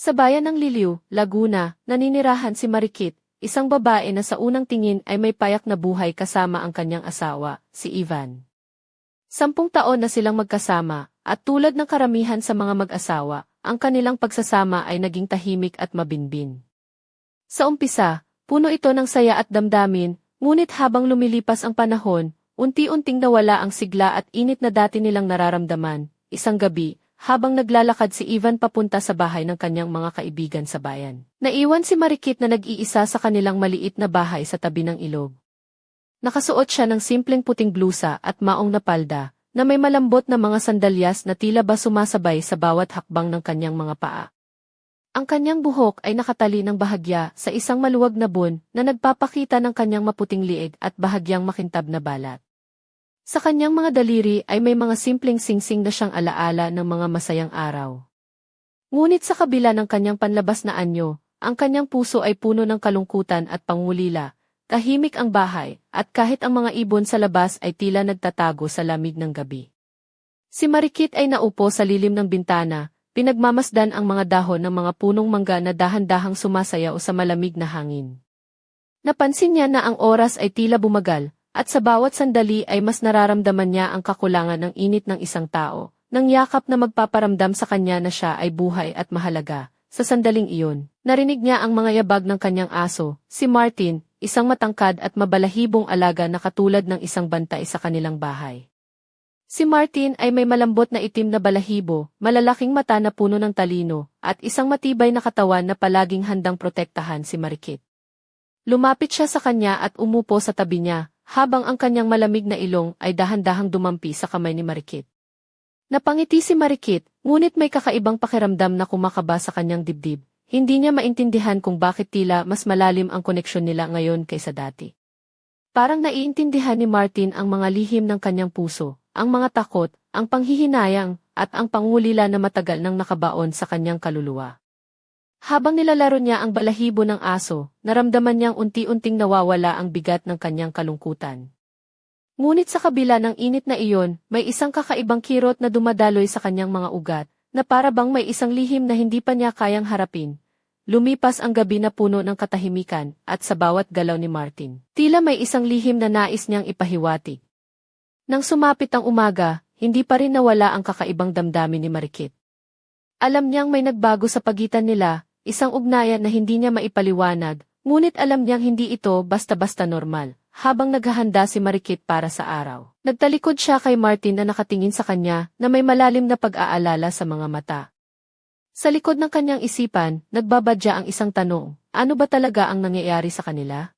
Sa bayan ng Liliw, Laguna, naninirahan si Marikit, isang babae na sa unang tingin ay may payak na buhay kasama ang kanyang asawa, si Ivan. Sampung taon na silang magkasama, at tulad ng karamihan sa mga mag-asawa, ang kanilang pagsasama ay naging tahimik at mabinbin. Sa umpisa, puno ito ng saya at damdamin, ngunit habang lumilipas ang panahon, unti-unting nawala ang sigla at init na dati nilang nararamdaman. Isang gabi, habang naglalakad si Ivan papunta sa bahay ng kanyang mga kaibigan sa bayan. Naiwan si Marikit na nag-iisa sa kanilang maliit na bahay sa tabi ng ilog. Nakasuot siya ng simpleng puting blusa at maong na palda, na may malambot na mga sandalyas na tila ba sumasabay sa bawat hakbang ng kanyang mga paa. Ang kanyang buhok ay nakatali ng bahagya sa isang maluwag na bun na nagpapakita ng kanyang maputing liig at bahagyang makintab na balat. Sa kanyang mga daliri ay may mga simpleng singsing na siyang alaala ng mga masayang araw. Ngunit sa kabila ng kanyang panlabas na anyo, ang kanyang puso ay puno ng kalungkutan at pangulila, tahimik ang bahay, at kahit ang mga ibon sa labas ay tila nagtatago sa lamig ng gabi. Si Marikit ay naupo sa lilim ng bintana, pinagmamasdan ang mga dahon ng mga punong mangga na dahan-dahang sumasayaw sa malamig na hangin. Napansin niya na ang oras ay tila bumagal, at sa bawat sandali ay mas nararamdaman niya ang kakulangan ng init ng isang tao, ng yakap na magpaparamdam sa kanya na siya ay buhay at mahalaga. Sa sandaling iyon, narinig niya ang mga yabag ng kanyang aso, si Martin, isang matangkad at mabalahibong alaga na katulad ng isang bantay sa kanilang bahay. Si Martin ay may malambot na itim na balahibo, malalaking mata na puno ng talino, at isang matibay na katawan na palaging handang protektahan si Marikit. Lumapit siya sa kanya at umupo sa tabi niya, habang ang kanyang malamig na ilong ay dahan-dahang dumampi sa kamay ni Marikit. Napangiti si Marikit, ngunit may kakaibang pakiramdam na kumakaba sa kanyang dibdib. Hindi niya maintindihan kung bakit tila mas malalim ang koneksyon nila ngayon kaysa dati. Parang naiintindihan ni Martin ang mga lihim ng kanyang puso, ang mga takot, ang panghihinayang, at ang pangulila na matagal nang nakabaon sa kanyang kaluluwa. Habang nilalaro niya ang balahibo ng aso, naramdaman niyang unti-unting nawawala ang bigat ng kanyang kalungkutan. Ngunit sa kabila ng init na iyon, may isang kakaibang kirot na dumadaloy sa kanyang mga ugat, na para bang may isang lihim na hindi pa niya kayang harapin. Lumipas ang gabi na puno ng katahimikan, at sa bawat galaw ni Martin, tila may isang lihim na nais niyang ipahiwatig. Nang sumapit ang umaga, hindi pa rin nawala ang kakaibang damdamin ni Marikit. Alam niyang may nagbago sa pagitan nila, isang ugnayan na hindi niya maipaliwanag, ngunit alam niyang hindi ito basta-basta normal habang naghahanda si Marikit para sa araw. Nagtalikod siya kay Martin na nakatingin sa kanya na may malalim na pag-aalala sa mga mata. Sa likod ng kanyang isipan, nagbabadya ang isang tanong, ano ba talaga ang nangyayari sa kanila?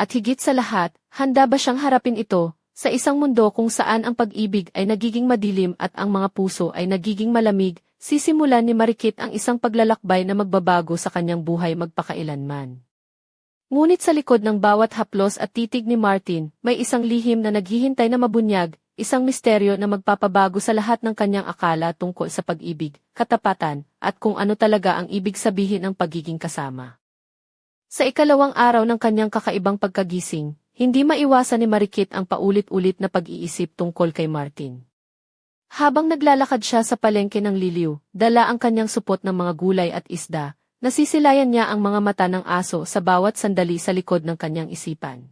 At higit sa lahat, handa ba siyang harapin ito, sa isang mundo kung saan ang pag-ibig ay nagiging madilim at ang mga puso ay nagiging malamig, sisimulan ni Marikit ang isang paglalakbay na magbabago sa kanyang buhay magpakailanman. Ngunit sa likod ng bawat haplos at titig ni Martin, may isang lihim na naghihintay na mabunyag, isang misteryo na magpapabago sa lahat ng kanyang akala tungkol sa pag-ibig, katapatan, at kung ano talaga ang ibig sabihin ng pagiging kasama. Sa ikalawang araw ng kanyang kakaibang pagkagising, hindi maiwasan ni Marikit ang paulit-ulit na pag-iisip tungkol kay Martin. Habang naglalakad siya sa palengke ng liliw, dala ang kanyang supot ng mga gulay at isda, Nasisilayan niya ang mga mata ng aso sa bawat sandali sa likod ng kanyang isipan.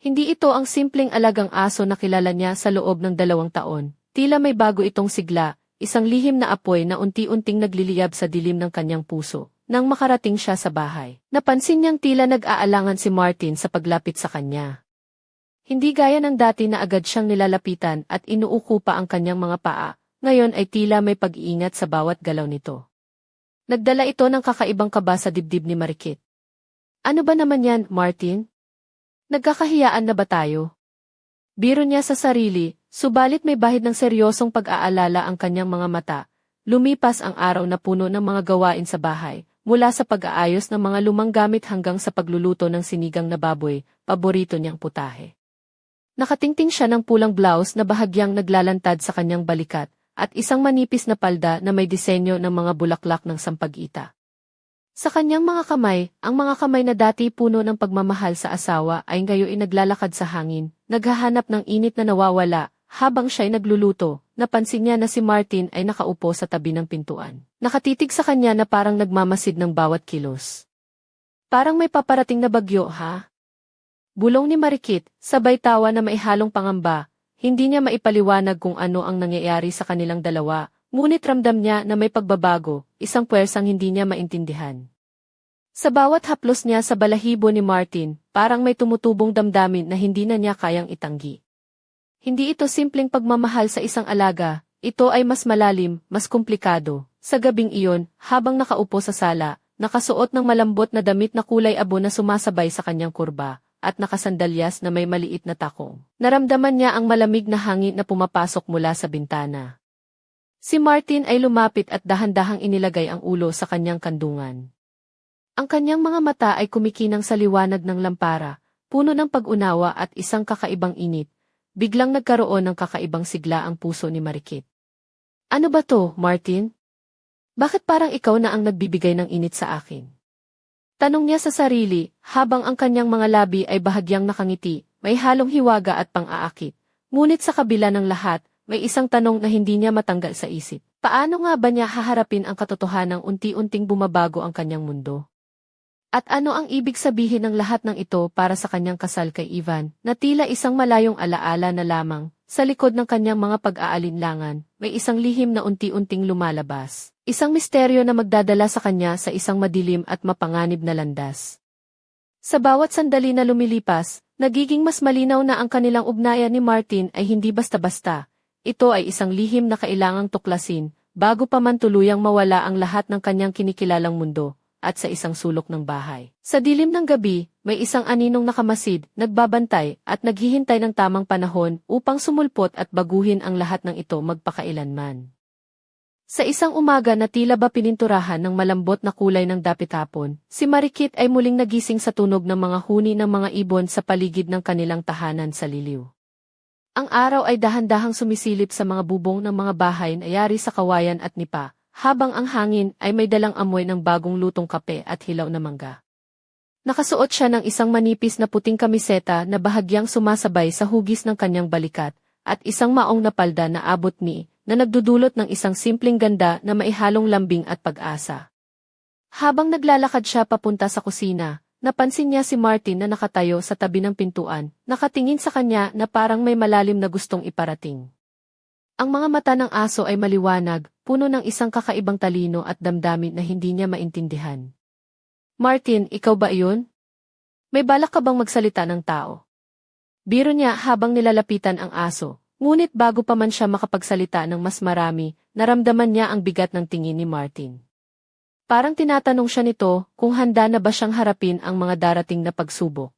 Hindi ito ang simpleng alagang aso na kilala niya sa loob ng dalawang taon, tila may bago itong sigla, isang lihim na apoy na unti-unting nagliliyab sa dilim ng kanyang puso. Nang makarating siya sa bahay, napansin niyang tila nag-aalangan si Martin sa paglapit sa kanya. Hindi gaya ng dati na agad siyang nilalapitan at inuuko pa ang kanyang mga paa, ngayon ay tila may pag-iingat sa bawat galaw nito. Nagdala ito ng kakaibang kaba sa dibdib ni Marikit. Ano ba naman yan, Martin? Nagkakahiyaan na ba tayo? Biro niya sa sarili, subalit may bahid ng seryosong pag-aalala ang kanyang mga mata. Lumipas ang araw na puno ng mga gawain sa bahay, mula sa pag-aayos ng mga lumang gamit hanggang sa pagluluto ng sinigang na baboy, paborito niyang putahe. Nakatingting siya ng pulang blouse na bahagyang naglalantad sa kanyang balikat, at isang manipis na palda na may disenyo ng mga bulaklak ng sampagita. Sa kanyang mga kamay, ang mga kamay na dati puno ng pagmamahal sa asawa ay ngayon naglalakad sa hangin, naghahanap ng init na nawawala, habang siya'y nagluluto, napansin niya na si Martin ay nakaupo sa tabi ng pintuan. Nakatitig sa kanya na parang nagmamasid ng bawat kilos. Parang may paparating na bagyo, ha? Bulong ni Marikit, sabay tawa na maihalong pangamba, hindi niya maipaliwanag kung ano ang nangyayari sa kanilang dalawa, ngunit ramdam niya na may pagbabago, isang puwersang hindi niya maintindihan. Sa bawat haplos niya sa balahibo ni Martin, parang may tumutubong damdamin na hindi na niya kayang itanggi. Hindi ito simpleng pagmamahal sa isang alaga, ito ay mas malalim, mas komplikado. Sa gabing iyon, habang nakaupo sa sala, nakasuot ng malambot na damit na kulay abo na sumasabay sa kanyang kurba, at nakasandalyas na may maliit na takong. Naramdaman niya ang malamig na hangin na pumapasok mula sa bintana. Si Martin ay lumapit at dahan-dahang inilagay ang ulo sa kanyang kandungan. Ang kanyang mga mata ay kumikinang sa liwanag ng lampara, puno ng pag-unawa at isang kakaibang init. Biglang nagkaroon ng kakaibang sigla ang puso ni Marikit. Ano ba to, Martin? Bakit parang ikaw na ang nagbibigay ng init sa akin? Tanong niya sa sarili, habang ang kanyang mga labi ay bahagyang nakangiti, may halong hiwaga at pang-aakit. Ngunit sa kabila ng lahat, may isang tanong na hindi niya matanggal sa isip. Paano nga ba niya haharapin ang katotohanang unti-unting bumabago ang kanyang mundo? At ano ang ibig sabihin ng lahat ng ito para sa kanyang kasal kay Ivan, na tila isang malayong alaala na lamang, sa likod ng kanyang mga pag-aalinlangan, may isang lihim na unti-unting lumalabas. Isang misteryo na magdadala sa kanya sa isang madilim at mapanganib na landas. Sa bawat sandali na lumilipas, nagiging mas malinaw na ang kanilang ugnayan ni Martin ay hindi basta-basta. Ito ay isang lihim na kailangang tuklasin, bago pa man tuluyang mawala ang lahat ng kanyang kinikilalang mundo, at sa isang sulok ng bahay. Sa dilim ng gabi, may isang aninong nakamasid, nagbabantay, at naghihintay ng tamang panahon upang sumulpot at baguhin ang lahat ng ito magpakailanman. Sa isang umaga na tila ba pininturahan ng malambot na kulay ng dapit hapon, si Marikit ay muling nagising sa tunog ng mga huni ng mga ibon sa paligid ng kanilang tahanan sa liliw. Ang araw ay dahan-dahang sumisilip sa mga bubong ng mga bahay na yari sa kawayan at nipa, habang ang hangin ay may dalang amoy ng bagong lutong kape at hilaw na mangga. Nakasuot siya ng isang manipis na puting kamiseta na bahagyang sumasabay sa hugis ng kanyang balikat, at isang maong na palda na abot ni, na nagdudulot ng isang simpleng ganda na maihalong lambing at pag-asa. Habang naglalakad siya papunta sa kusina, napansin niya si Martin na nakatayo sa tabi ng pintuan, nakatingin sa kanya na parang may malalim na gustong iparating. Ang mga mata ng aso ay maliwanag, puno ng isang kakaibang talino at damdamin na hindi niya maintindihan. Martin, ikaw ba iyon? May balak ka bang magsalita ng tao? Biro niya habang nilalapitan ang aso, ngunit bago pa man siya makapagsalita ng mas marami, naramdaman niya ang bigat ng tingin ni Martin. Parang tinatanong siya nito kung handa na ba siyang harapin ang mga darating na pagsubok.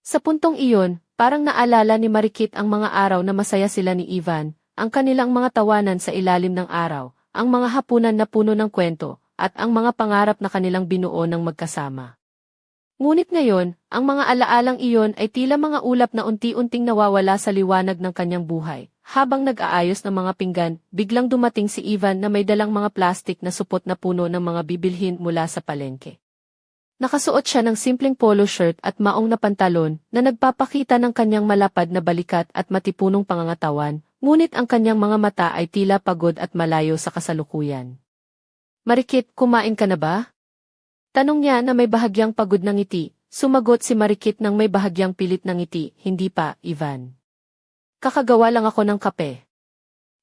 Sa puntong iyon, parang naalala ni Marikit ang mga araw na masaya sila ni Ivan, ang kanilang mga tawanan sa ilalim ng araw, ang mga hapunan na puno ng kwento, at ang mga pangarap na kanilang binuo ng magkasama. Ngunit ngayon, ang mga alaalang iyon ay tila mga ulap na unti-unting nawawala sa liwanag ng kanyang buhay. Habang nag-aayos ng mga pinggan, biglang dumating si Ivan na may dalang mga plastik na supot na puno ng mga bibilhin mula sa palengke. Nakasuot siya ng simpleng polo shirt at maong na pantalon na nagpapakita ng kanyang malapad na balikat at matipunong pangangatawan, ngunit ang kanyang mga mata ay tila pagod at malayo sa kasalukuyan. Marikit, kumain ka na ba? Tanong niya na may bahagyang pagod ng ngiti, sumagot si Marikit ng may bahagyang pilit ng ngiti, hindi pa, Ivan. Kakagawa lang ako ng kape.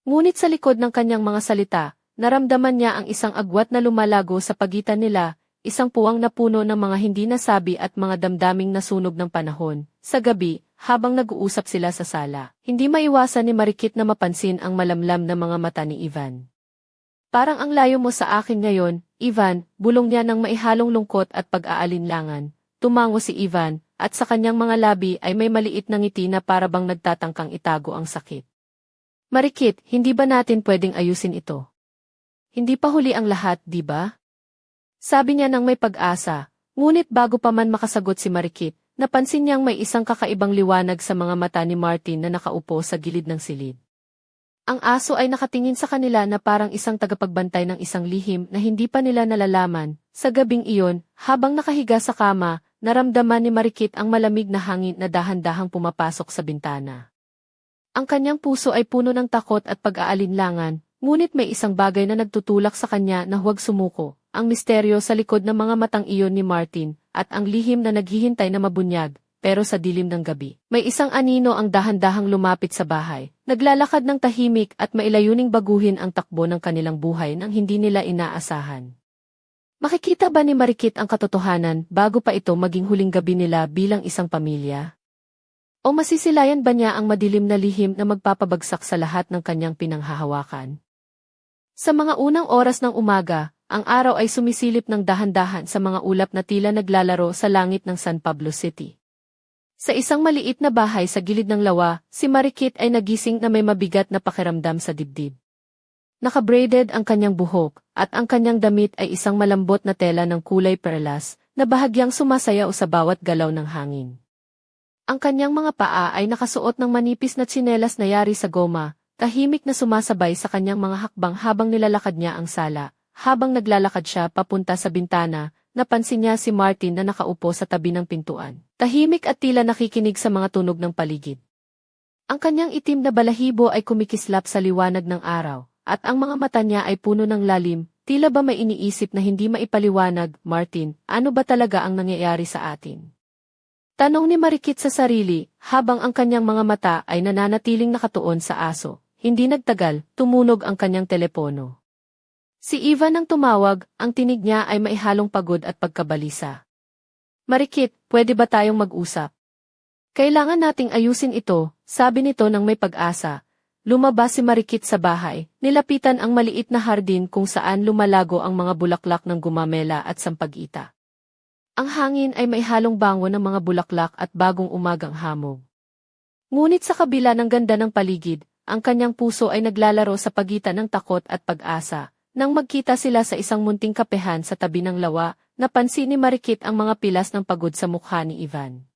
Ngunit sa likod ng kanyang mga salita, naramdaman niya ang isang agwat na lumalago sa pagitan nila, isang puwang na puno ng mga hindi nasabi at mga damdaming nasunog ng panahon. Sa gabi, habang nag-uusap sila sa sala, hindi maiwasan ni Marikit na mapansin ang malamlam na mga mata ni Ivan. Parang ang layo mo sa akin ngayon, Ivan, bulong niya ng maihalong lungkot at pag-aalinlangan. Tumango si Ivan, at sa kanyang mga labi ay may maliit na ngiti na parabang nagtatangkang itago ang sakit. Marikit, hindi ba natin pwedeng ayusin ito? Hindi pa huli ang lahat, di ba? Sabi niya ng may pag-asa, ngunit bago pa man makasagot si Marikit, Napansin niyang may isang kakaibang liwanag sa mga mata ni Martin na nakaupo sa gilid ng silid. Ang aso ay nakatingin sa kanila na parang isang tagapagbantay ng isang lihim na hindi pa nila nalalaman. Sa gabing iyon, habang nakahiga sa kama, naramdaman ni Marikit ang malamig na hangin na dahan-dahang pumapasok sa bintana. Ang kanyang puso ay puno ng takot at pag-aalinlangan, ngunit may isang bagay na nagtutulak sa kanya na huwag sumuko, ang misteryo sa likod ng mga matang iyon ni Martin, at ang lihim na naghihintay na mabunyag, pero sa dilim ng gabi. May isang anino ang dahan-dahang lumapit sa bahay, naglalakad ng tahimik at mailayuning baguhin ang takbo ng kanilang buhay nang hindi nila inaasahan. Makikita ba ni Marikit ang katotohanan bago pa ito maging huling gabi nila bilang isang pamilya? O masisilayan ba niya ang madilim na lihim na magpapabagsak sa lahat ng kanyang pinanghahawakan? Sa mga unang oras ng umaga, ang araw ay sumisilip ng dahan-dahan sa mga ulap na tila naglalaro sa langit ng San Pablo City. Sa isang maliit na bahay sa gilid ng lawa, si Marikit ay nagising na may mabigat na pakiramdam sa dibdib. Nakabraided ang kanyang buhok, at ang kanyang damit ay isang malambot na tela ng kulay perlas, na bahagyang sumasayaw sa bawat galaw ng hangin. Ang kanyang mga paa ay nakasuot ng manipis na tsinelas na yari sa goma, tahimik na sumasabay sa kanyang mga hakbang habang nilalakad niya ang sala. Habang naglalakad siya papunta sa bintana, napansin niya si Martin na nakaupo sa tabi ng pintuan. Tahimik at tila nakikinig sa mga tunog ng paligid. Ang kanyang itim na balahibo ay kumikislap sa liwanag ng araw, at ang mga mata niya ay puno ng lalim, tila ba may iniisip na hindi maipaliwanag, Martin, ano ba talaga ang nangyayari sa atin? Tanong ni Marikit sa sarili, habang ang kanyang mga mata ay nananatiling nakatuon sa aso. Hindi nagtagal, tumunog ang kanyang telepono. Si Ivan ang tumawag, ang tinig niya ay maihalong pagod at pagkabalisa. Marikit, pwede ba tayong mag-usap? Kailangan nating ayusin ito, sabi nito ng may pag-asa. Lumabas si Marikit sa bahay, nilapitan ang maliit na hardin kung saan lumalago ang mga bulaklak ng gumamela at sampagita. Ang hangin ay may halong bango ng mga bulaklak at bagong umagang hamog. Ngunit sa kabila ng ganda ng paligid, ang kanyang puso ay naglalaro sa pagitan ng takot at pag-asa. Nang magkita sila sa isang munting kapehan sa tabi ng lawa, napansin ni Marikit ang mga pilas ng pagod sa mukha ni Ivan.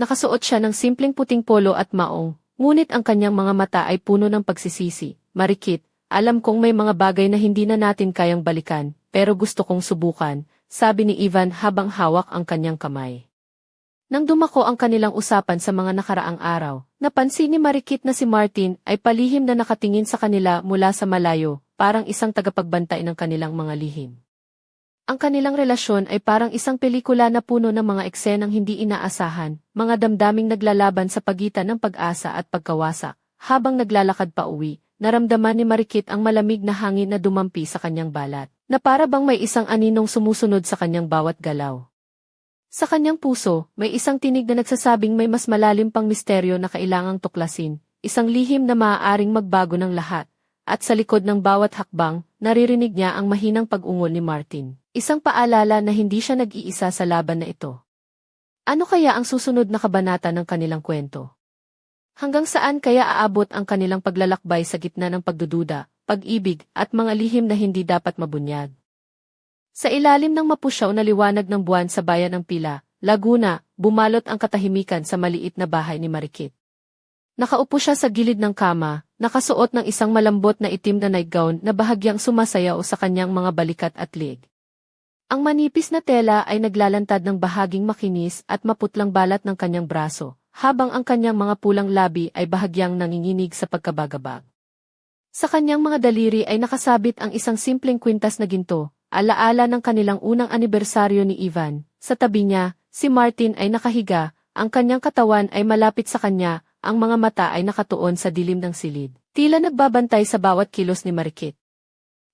Nakasuot siya ng simpleng puting polo at maong, ngunit ang kanyang mga mata ay puno ng pagsisisi. Marikit, alam kong may mga bagay na hindi na natin kayang balikan, pero gusto kong subukan, sabi ni Ivan habang hawak ang kanyang kamay. Nang dumako ang kanilang usapan sa mga nakaraang araw, napansin ni Marikit na si Martin ay palihim na nakatingin sa kanila mula sa malayo, parang isang tagapagbantay ng kanilang mga lihim. Ang kanilang relasyon ay parang isang pelikula na puno ng mga eksenang hindi inaasahan, mga damdaming naglalaban sa pagitan ng pag-asa at pagkawasak. Habang naglalakad pa uwi, naramdaman ni Marikit ang malamig na hangin na dumampi sa kanyang balat, na para bang may isang aninong sumusunod sa kanyang bawat galaw. Sa kanyang puso, may isang tinig na nagsasabing may mas malalim pang misteryo na kailangang tuklasin, isang lihim na maaaring magbago ng lahat, at sa likod ng bawat hakbang, naririnig niya ang mahinang pag-ungol ni Martin. Isang paalala na hindi siya nag-iisa sa laban na ito. Ano kaya ang susunod na kabanata ng kanilang kwento? Hanggang saan kaya aabot ang kanilang paglalakbay sa gitna ng pagdududa, pag-ibig, at mga lihim na hindi dapat mabunyag? Sa ilalim ng mapusyaw na liwanag ng buwan sa bayan ng Pila, Laguna, bumalot ang katahimikan sa maliit na bahay ni Marikit. Nakaupo siya sa gilid ng kama, nakasuot ng isang malambot na itim na nightgown na bahagyang sumasayaw sa kanyang mga balikat at lig. Ang manipis na tela ay naglalantad ng bahaging makinis at maputlang balat ng kanyang braso, habang ang kanyang mga pulang labi ay bahagyang nanginginig sa pagkabagabag. Sa kanyang mga daliri ay nakasabit ang isang simpleng kwintas na ginto, alaala ng kanilang unang anibersaryo ni Ivan. Sa tabi niya, si Martin ay nakahiga, ang kanyang katawan ay malapit sa kanya, ang mga mata ay nakatuon sa dilim ng silid. Tila nagbabantay sa bawat kilos ni Marikit.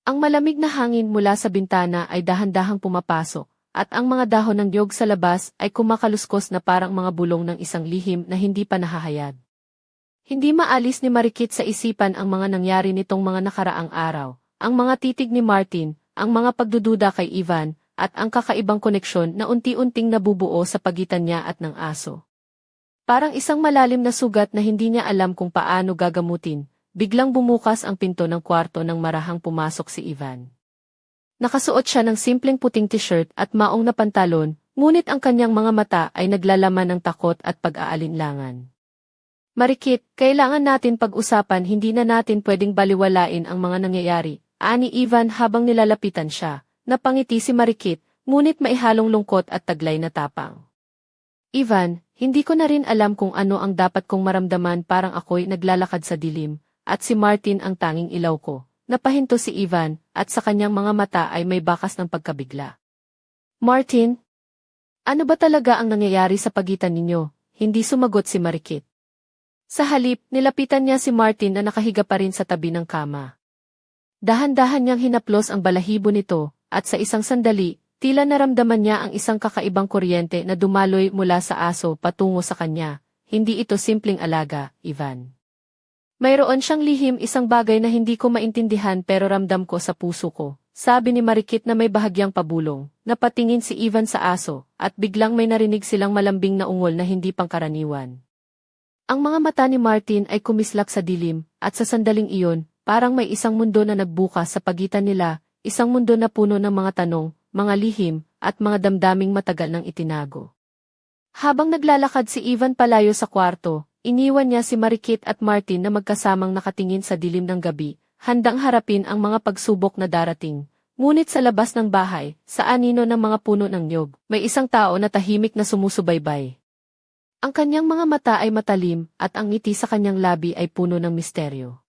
Ang malamig na hangin mula sa bintana ay dahan-dahang pumapasok, at ang mga dahon ng yog sa labas ay kumakaluskos na parang mga bulong ng isang lihim na hindi pa nahahayag. Hindi maalis ni Marikit sa isipan ang mga nangyari nitong mga nakaraang araw, ang mga titig ni Martin, ang mga pagdududa kay Ivan, at ang kakaibang koneksyon na unti-unting nabubuo sa pagitan niya at ng aso. Parang isang malalim na sugat na hindi niya alam kung paano gagamutin, biglang bumukas ang pinto ng kwarto nang marahang pumasok si Ivan. Nakasuot siya ng simpleng puting t-shirt at maong na pantalon, ngunit ang kanyang mga mata ay naglalaman ng takot at pag-aalinlangan. Marikit, kailangan natin pag-usapan hindi na natin pwedeng baliwalain ang mga nangyayari, ani Ivan habang nilalapitan siya, napangiti si Marikit, ngunit maihalong lungkot at taglay na tapang. Ivan, Hindi ko na rin alam kung ano ang dapat kong maramdaman parang ako'y naglalakad sa dilim, at si Martin ang tanging ilaw ko. Napahinto si Ivan, at sa kanyang mga mata ay may bakas ng pagkabigla. Martin? Ano ba talaga ang nangyayari sa pagitan ninyo? Hindi sumagot si Marikit. Sa halip, nilapitan niya si Martin na nakahiga pa rin sa tabi ng kama. Dahan-dahan niyang hinaplos ang balahibo nito, at sa isang sandali, tila naramdaman niya ang isang kakaibang kuryente na dumaloy mula sa aso patungo sa kanya. Hindi ito simpleng alaga, Ivan. Mayroon siyang lihim isang bagay na hindi ko maintindihan pero ramdam ko sa puso ko. Sabi ni Marikit na may bahagyang pabulong, napatingin si Ivan sa aso, at biglang may narinig silang malambing na ungol na hindi pangkaraniwan. Ang mga mata ni Martin ay kumislak sa dilim, at sa sandaling iyon, parang may isang mundo na nagbukas sa pagitan nila, isang mundo na puno ng mga tanong, mga lihim, at mga damdaming matagal nang itinago. Habang naglalakad si Ivan palayo sa kwarto, iniwan niya si Marikit at Martin na magkasamang nakatingin sa dilim ng gabi, handang harapin ang mga pagsubok na darating. Ngunit sa labas ng bahay, sa anino ng mga puno ng nyog, may isang tao na tahimik na sumusubaybay. Ang kanyang mga mata ay matalim, at ang ngiti sa kanyang labi ay puno ng misteryo.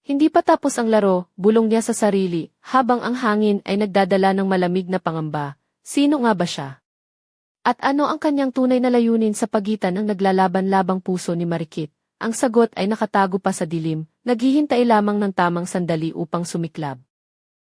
Hindi pa tapos ang laro, bulong niya sa sarili, habang ang hangin ay nagdadala ng malamig na pangamba. Sino nga ba siya? At ano ang kanyang tunay na layunin sa pagitan ng naglalaban-labang puso ni Marikit? Ang sagot ay nakatago pa sa dilim, naghihintay lamang ng tamang sandali upang sumiklab.